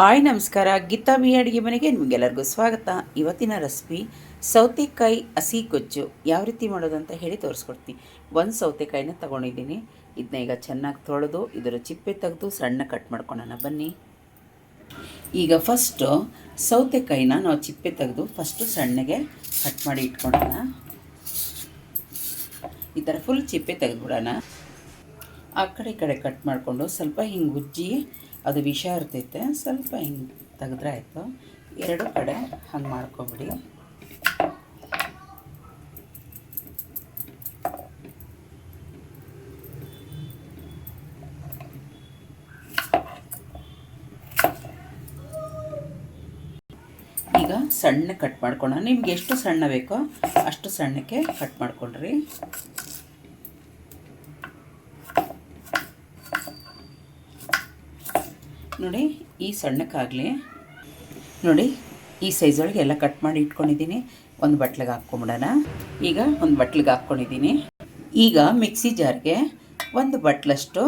Hi, ನಮಸ್ಕಾರ. Geetha B ಅಡುಗೆ ಮನೆಗೆ ನಿಮಗೆಲ್ಲರಿಗೂ ಸ್ವಾಗತ. ಇವತ್ತಿನ ರೆಸಿಪಿ ಸೌತೆಕಾಯಿ ಹಸಿ ಗೊಜ್ಜು. ಯಾವ ರೀತಿ ಮಾಡೋದು ಅಂತ ಹೇಳಿ ತೋರಿಸ್ಕೊಡ್ತೀನಿ. ಒಂದು ಸೌತೆಕಾಯಿನ ತೊಗೊಂಡಿದ್ದೀನಿ. ಇದನ್ನ ಈಗ ಚೆನ್ನಾಗಿ ತೊಳೆದು ಇದರ ಚಿಪ್ಪೆ ತೆಗೆದು ಸಣ್ಣ ಕಟ್ ಮಾಡ್ಕೊಳ್ಳೋಣ ಬನ್ನಿ. ಈಗ ಫಸ್ಟು ಸೌತೆಕಾಯಿನ ನಾವು ಚಿಪ್ಪೆ ತೆಗೆದು ಫಸ್ಟು ಸಣ್ಣಗೆ ಕಟ್ ಮಾಡಿ ಇಟ್ಕೊಳ್ಳೋಣ ಈ ಥರ ಫುಲ್ ಚಿಪ್ಪೆ ತೆಗೆದುಬಿಡೋಣ. ಆ ಕಡೆ ಕಡೆ ಕಟ್ ಮಾಡಿಕೊಂಡು ಸ್ವಲ್ಪ ಹಿಂಗೆ ಉಜ್ಜಿ ಅದು ವಿಷ ಇರ್ತೈತೆ, ಸ್ವಲ್ಪ ಹಿಂಗೆ ತೆಗೆದ್ರೆ ಆಯಿತು. ಎರಡು ಕಡೆ ಹಂಗೆ ಮಾಡ್ಕೊಬಿಡಿ. ಈಗ ಸಣ್ಣ ಕಟ್ ಮಾಡ್ಕೊಳ್ಳೋಣ ನಿಮ್ಗೆ ಎಷ್ಟು ಸಣ್ಣ ಬೇಕೋ ಅಷ್ಟು ಸಣ್ಣಕ್ಕೆ ಕಟ್ ಮಾಡ್ಕೊಳ್ರಿ. ನೋಡಿ, ಈ ಸಣ್ಣಕ್ಕಾಗಲಿ, ನೋಡಿ, ಈ ಸೈಜೊಳಗೆ ಎಲ್ಲ ಕಟ್ ಮಾಡಿ ಇಟ್ಕೊಂಡಿದ್ದೀನಿ. ಒಂದು ಬಟ್ಲಿಗೆ ಹಾಕ್ಕೊಂಬಿಡೋಣ. ಈಗ ಒಂದು ಬಟ್ಲಿಗೆ ಹಾಕ್ಕೊಂಡಿದ್ದೀನಿ. ಈಗ ಮಿಕ್ಸಿ ಜಾರ್ಗೆ ಒಂದು ಬಟ್ಲಷ್ಟು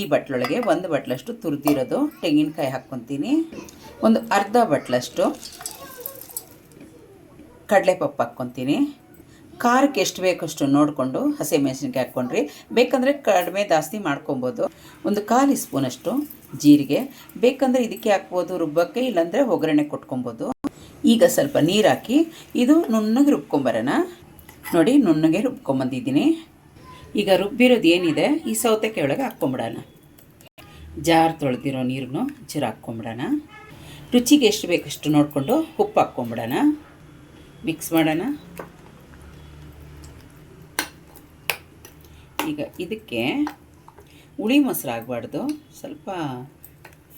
ಈ ಬಟ್ಲೊಳಗೆ ಒಂದು ಬಟ್ಲಷ್ಟು ತುರಿದಿರೋದು ತೆಂಗಿನಕಾಯಿ ಹಾಕ್ಕೊತೀನಿ. ಒಂದು ಅರ್ಧ ಬಟ್ಲಷ್ಟು ಕಡಲೆಪಪ್ಪು ಹಾಕ್ಕೊತೀನಿ. ಖಾರಕ್ಕೆ ಎಷ್ಟು ಬೇಕು ಅಷ್ಟು ನೋಡಿಕೊಂಡು ಹಸಿಮೆಣಸಿನ್ಕಾಯಿ ಹಾಕ್ಕೊಂಡ್ರಿ. ಬೇಕಂದರೆ ಕಡಿಮೆ ಜಾಸ್ತಿ ಮಾಡ್ಕೊಬೋದು. ಒಂದು ಕಾಲು ಸ್ಪೂನಷ್ಟು ಜೀರಿಗೆ. ಬೇಕಂದರೆ ಇದಕ್ಕೆ ಹಾಕ್ಬೋದು ರುಬ್ಬಕ್ಕೆ ಇಲ್ಲಾಂದರೆ ಒಗ್ಗರಣೆ ಕೊಟ್ಕೊಬೋದು. ಈಗ ಸ್ವಲ್ಪ ನೀರು ಹಾಕಿ ಇದು ನುಣ್ಣಗೆ ರುಬ್ಕೊಂಬರೋಣ. ನೋಡಿ, ನುಣ್ಣಗೆ ರುಬ್ಕೊಂಬಂದಿದ್ದೀನಿ. ಈಗ ರುಬ್ಬಿರೋದು ಏನಿದೆ? ಈ ಸೌತೆಕಾಯಿ ಒಳಗೆ ಹಾಕ್ಕೊಂಬಿಡೋಣ. ಜಾರ್ ತೊಳೆದಿರೋ ನೀರನ್ನು ಜರ ಹಾಕ್ಕೊಂಬಿಡೋಣ. ರುಚಿಗೆ ಎಷ್ಟು ಬೇಕಷ್ಟು ನೋಡಿಕೊಂಡು ಉಪ್ಪು ಹಾಕ್ಕೊಂಬಿಡೋಣ. ಮಿಕ್ಸ್ ಮಾಡೋಣ. ಈಗ ಇದಕ್ಕೆ ಹುಳಿ ಮೊಸರು ಆಗಬಾರ್ದು. ಸ್ವಲ್ಪ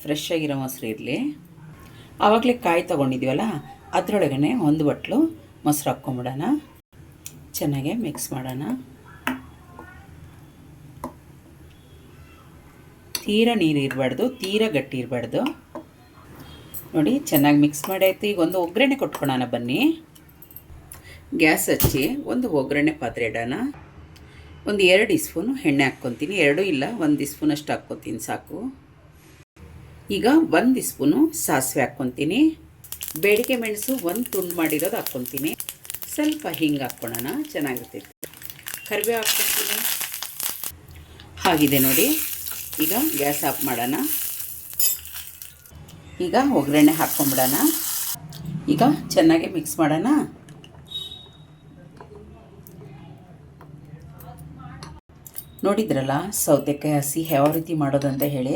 ಫ್ರೆಶ್ ಆಗಿರೋ ಮೊಸರು ಇರಲಿ. ಆವಾಗಲೇ ಕಾಯಿ ತೊಗೊಂಡಿದ್ದೀವಲ್ಲ ಅದರೊಳಗನೆ ಒಂದು ಬಟ್ಲು ಮೊಸರು ಹಾಕ್ಕೊಂಬಿಡೋಣ. ಚೆನ್ನಾಗೆ ಮಿಕ್ಸ್ ಮಾಡೋಣ. ತೀರ ನೀರು ಇರಬಾರ್ದು, ತೀರ ಗಟ್ಟಿ ಇರಬಾರ್ದು. ನೋಡಿ, ಚೆನ್ನಾಗಿ ಮಿಕ್ಸ್ ಮಾಡಾಯ್ತು. ಈಗ ಒಂದು ಒಗ್ಗರಣೆ ಕೊಟ್ಕೊಳೋಣ ಬನ್ನಿ. ಗ್ಯಾಸ್ ಹಚ್ಚಿ ಒಂದು ಒಗ್ಗರಣೆ ಪಾತ್ರೆ ಇಡೋಣ. ಒಂದು ಎರಡು ಸ್ಪೂನು ಎಣ್ಣೆ ಹಾಕ್ಕೊತೀನಿ. ಎರಡು ಇಲ್ಲ, ಒಂದು ಸ್ಪೂನಷ್ಟು ಹಾಕ್ಕೊತೀನಿ ಸಾಕು. ಈಗ ಒಂದು ಸ್ಪೂನು ಸಾಸಿವೆ ಹಾಕ್ಕೊತೀನಿ. ಬೇಡಿಕೆ ಮೆಣಸು ಒಂದು ತುಂಡು ಮಾಡಿರೋದು ಹಾಕ್ಕೊತೀನಿ. ಸ್ವಲ್ಪ ಹಿಂಗೆ ಹಾಕ್ಕೊಳ್ಳೋಣ ಚೆನ್ನಾಗಿರ್ತೈತೆ. ಕರಿಬೇವು ಹಾಕ್ಕೊತೀನಿ ಆಗಿದೆ ನೋಡಿ. ಈಗ ಗ್ಯಾಸ್ ಆಫ್ ಮಾಡೋಣ. ಈಗ ಒಗ್ಗರಣೆ ಹಾಕ್ಕೊಂಬಿಡೋಣ. ಈಗ ಚೆನ್ನಾಗಿ ಮಿಕ್ಸ್ ಮಾಡೋಣ. ನೋಡಿದ್ರಲ್ಲ, ಸೌತೆಕಾಯಿ ಹಸಿ ಯಾವ ರೀತಿ ಮಾಡೋದಂತ ಹೇಳಿ,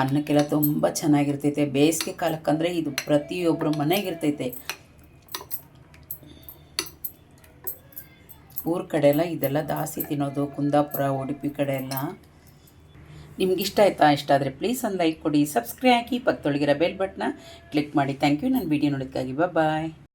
ಅನ್ನಕ್ಕೆಲ್ಲ ತುಂಬ ಚೆನ್ನಾಗಿರ್ತೈತೆ. ಬೇಸಿಗೆ ಕಾಲಕ್ಕಂದರೆ ಇದು ಪ್ರತಿಯೊಬ್ಬರ ಮನೆಗಿರ್ತೈತೆ. ಊರ ಕಡೆ ಎಲ್ಲ ಇದೆಲ್ಲ ದಾಸಿ ತಿನ್ನೋದು, ಕುಂದಾಪುರ, ಉಡುಪಿ ಕಡೆ ಎಲ್ಲ ನಿಮ್ಗಿಷ್ಟ ಆಯ್ತಾ? ಇಷ್ಟ ಆದರೆ ಪ್ಲೀಸ್ ಒಂದು ಲೈಕ್ ಕೊಡಿ ಸಬ್ಸ್ಕ್ರೈಬ್ ಹಾಕಿ ಪಕ್ಕದೊಳಗಿರೋ ಬೆಲ್ ಬಟ್ನ ಕ್ಲಿಕ್ ಮಾಡಿ. ಥ್ಯಾಂಕ್ ಯು ನನ್ನ ವೀಡಿಯೋ ನೋಡೋದಕ್ಕಾಗಿ. ಬಾಯ್